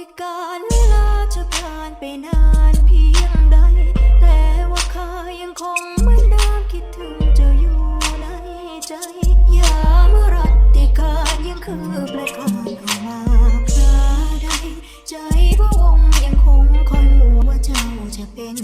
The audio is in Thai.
ยการเวลาจะผ่านไปนานเพียงใด แต่ว่าข้ายังคงเหมือนเดิมคิดถึงจะอยู่ในใจอย่าเมรัตติกายังคือประการออกมาพระใดใจพระองค์ยังคงคอยหวัวว่าเจ้าจะเป็น